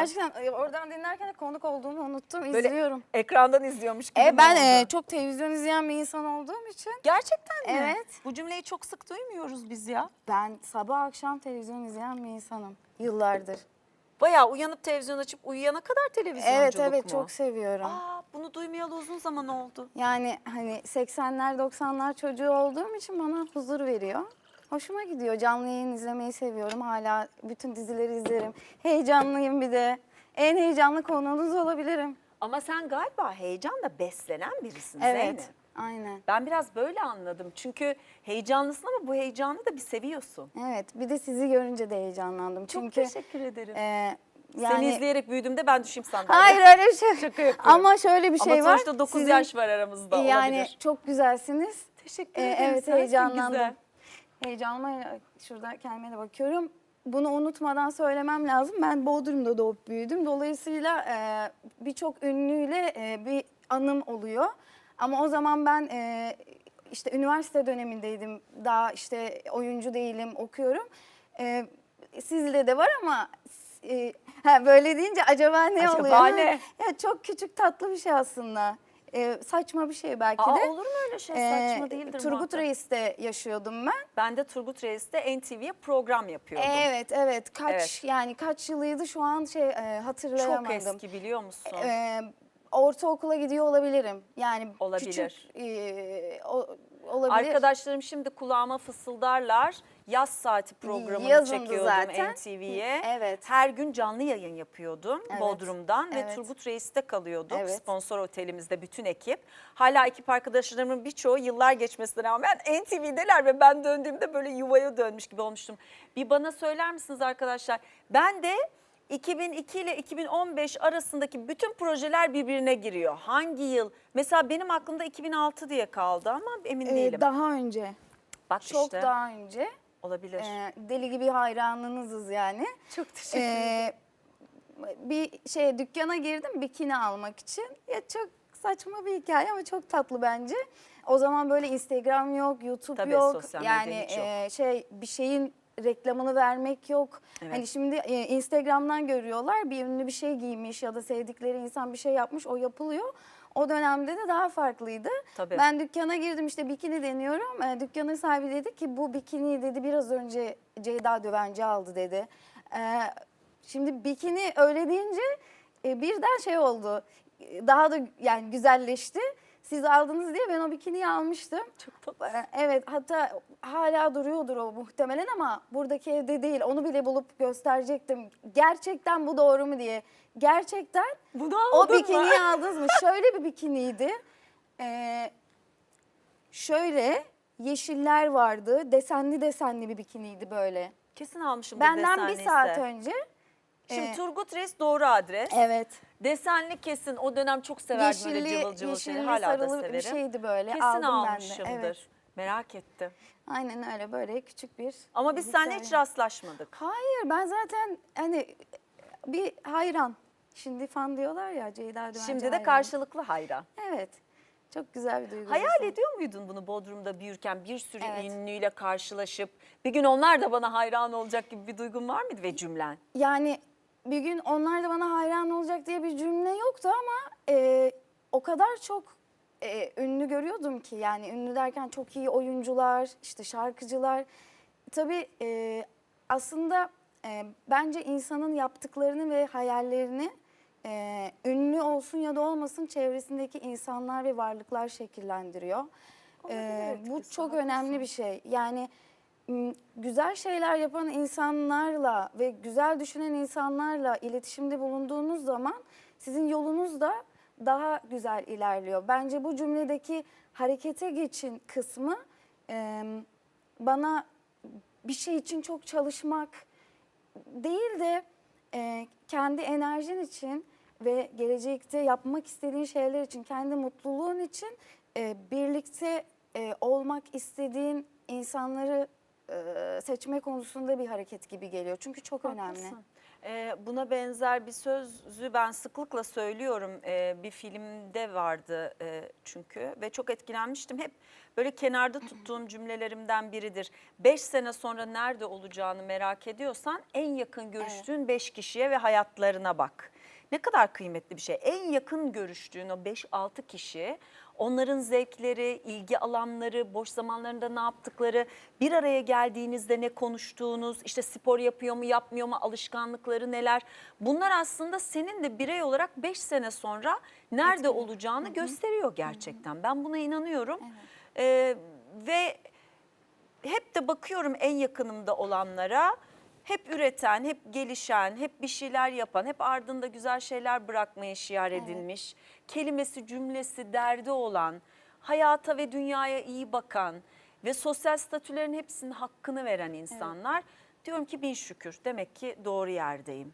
Gerçekten e, oradan dinlerken de konuk olduğumu unuttum. Böyle izliyorum. ekrandan izliyormuş gibi E, mi ben oldu? e, çok televizyon izleyen bir insan olduğum için Gerçekten mi? Evet. Bu cümleyi çok sık duymuyoruz biz ya. ben sabah akşam televizyon izleyen bir insanım yıllardır. Bayağı uyanıp televizyon açıp uyuyana kadar televizyonculuk Evet evet mu? çok seviyorum. Aa, bunu duymayalı uzun zaman oldu. Yani hani 80'ler 90'lar çocuğu olduğum için bana huzur veriyor. Hoşuma gidiyor. Canlı yayın izlemeyi seviyorum. Hala bütün dizileri izlerim. Heyecanlıyım bir de. En heyecanlı konuğunuz olabilirim. Ama sen galiba heyecanla beslenen birisin Evet. Zeynep. Aynen. Ben biraz böyle anladım. Çünkü heyecanlısın ama bu heyecanı da bir seviyorsun. Evet. Bir de sizi görünce de heyecanlandım. Çok Çünkü teşekkür ederim. e, Seni yani izleyerek büyüdüğümde ben düşeyim sandalyeye. Hayır öyle bir şey. Şaka yapıyorum. Ama şöyle bir şey Ama var. sonuçta 9 Sizin- yaş var aramızda Yani olabilir. çok güzelsiniz. Teşekkür Ee, ederim. evet sensin heyecanlandım. güzel. Heyecanıma şurada kendime de bakıyorum. Bunu unutmadan söylemem lazım. Ben Bodrum'da doğup büyüdüm. Dolayısıyla e, birçok ünlüyle e, bir anım oluyor. Ama o zaman ben e, işte üniversite dönemindeydim. Daha işte oyuncu değilim, okuyorum. E, sizde de var ama e, ha, böyle deyince acaba ne Acaba oluyor? ne? Ya çok küçük tatlı bir şey aslında. E, saçma bir şey belki Aa, de. olur mu öyle şey? Ee, Saçma değildir Turgut muhakkak. Reis'te yaşıyordum ben. Ben de Turgut Reis'te NTV'ye program yapıyordum. Evet evet kaç Evet. yani kaç yılıydı şu an şey e, hatırlayamadım. Çok eski biliyor musun? Ee, ortaokula gidiyor olabilirim. Yani Olabilir. küçük e, o- olabilir. Arkadaşlarım şimdi kulağıma fısıldarlar. Yaz saati programını Yazındı çekiyordum zaten. NTV'ye. Evet. Her gün canlı yayın yapıyordum Evet. Bodrum'dan ve Evet. Turgut Reis'te kalıyorduk. Evet. Sponsor otelimizde bütün ekip. Hala ekip arkadaşlarımın birçoğu yıllar geçmesine rağmen NTV'deler ve ben döndüğümde böyle yuvaya dönmüş gibi olmuştum. Bir bana söyler misiniz arkadaşlar? Ben de 2002 ile 2015 arasındaki bütün projeler birbirine giriyor. Hangi yıl? Mesela benim aklımda 2006 diye kaldı ama emin Ee, değilim. daha önce. Bak Çok işte daha önce. olabilir. Ee, deli gibi hayranınızız yani. Çok teşekkür Ee, bir şey dükkana girdim bikini almak için. Ya çok saçma bir hikaye ama çok tatlı bence. O zaman böyle Instagram yok, YouTube Tabii, yok. sosyal medya yani hiç yok. e, şey bir şeyin reklamını vermek yok. Evet. Hani şimdi e, Instagram'dan görüyorlar bir ünlü bir şey giymiş ya da sevdikleri insan bir şey yapmış o yapılıyor. O dönemde de daha farklıydı. Tabii. Ben dükkana girdim işte bikini deniyorum. E, dükkanın sahibi dedi ki bu bikini dedi biraz önce Ceyda Dövenci aldı dedi. E, şimdi bikini öyle deyince e, birden şey oldu. E, Daha da yani güzelleşti. Siz aldınız diye ben o bikiniyi almıştım. Çok tatlı. E, Evet hatta hala duruyordur o muhtemelen ama buradaki evde değil. Onu bile bulup gösterecektim. Gerçekten bu doğru mu diye. Gerçekten Bunu o aldın mı? bikiniyi aldınız mı? Şöyle bir bikiniydi. Ee, şöyle yeşiller vardı. Desenli desenli bir bikiniydi böyle. Kesin almışım Benden bir saat önce. Şimdi e, Turgut Reis doğru adres. Evet. Desenli kesin o dönem çok severdim böyle cıvıl cıvıl şeyleri. Hala da sarılı severim. bir şeydi böyle. Kesin Aldım ben de. almışımdır. Evet. Merak ettim. Aynen öyle böyle küçük bir. Ama biz seninle hiç rastlaşmadık. Hayır ben zaten hani bir hayran. Şimdi fan diyorlar ya Ceyda Düvenci Şimdi de hayran. karşılıklı hayran. Evet. Çok güzel bir duygu. Hayal insan. ediyor muydun bunu Bodrum'da büyürken bir sürü Evet. ünlüyle karşılaşıp bir gün onlar da bana hayran olacak gibi bir duygun var mıydı ve cümlen? Yani bir gün onlar da bana hayran olacak diye bir cümle yoktu ama e, o kadar çok e, ünlü görüyordum ki yani ünlü derken çok iyi oyuncular, işte şarkıcılar. Tabii e, aslında e, bence insanın yaptıklarını ve hayallerini e, ünlü olsun ya da olmasın çevresindeki insanlar ve varlıklar şekillendiriyor. E, bu çok önemli bir şey. Yani güzel şeyler yapan insanlarla ve güzel düşünen insanlarla iletişimde bulunduğunuz zaman sizin yolunuz da daha güzel ilerliyor. Bence bu cümledeki harekete geçin kısmı bana bir şey için çok çalışmak değil de e, kendi enerjin için ve gelecekte yapmak istediğin şeyler için, kendi mutluluğun için e, birlikte e, olmak istediğin insanları e, seçme konusunda bir hareket gibi geliyor. Çünkü çok önemli. Haklısın. Ee, buna benzer bir sözü ben sıklıkla söylüyorum. Ee, bir filmde vardı e, çünkü ve çok etkilenmiştim. Hep böyle kenarda tuttuğum cümlelerimden biridir. Beş sene sonra nerede olacağını merak ediyorsan en yakın görüştüğün beş kişiye ve hayatlarına bak. Ne kadar kıymetli bir şey. En yakın görüştüğün o 5-6 kişi onların zevkleri, ilgi alanları, boş zamanlarında ne yaptıkları, bir araya geldiğinizde ne konuştuğunuz, işte spor yapıyor mu yapmıyor mu, alışkanlıkları neler. Bunlar aslında senin de birey olarak 5 sene sonra nerede olacağını gösteriyor gerçekten. Ben buna inanıyorum. Ee, ve hep de bakıyorum en yakınımda olanlara. Hep üreten, hep gelişen, hep bir şeyler yapan, hep ardında güzel şeyler bırakmaya şiar edilmiş. Kelimesi, cümlesi, derdi olan, hayata ve dünyaya iyi bakan ve sosyal statülerin hepsinin hakkını veren insanlar. Diyorum ki bin şükür demek ki doğru yerdeyim.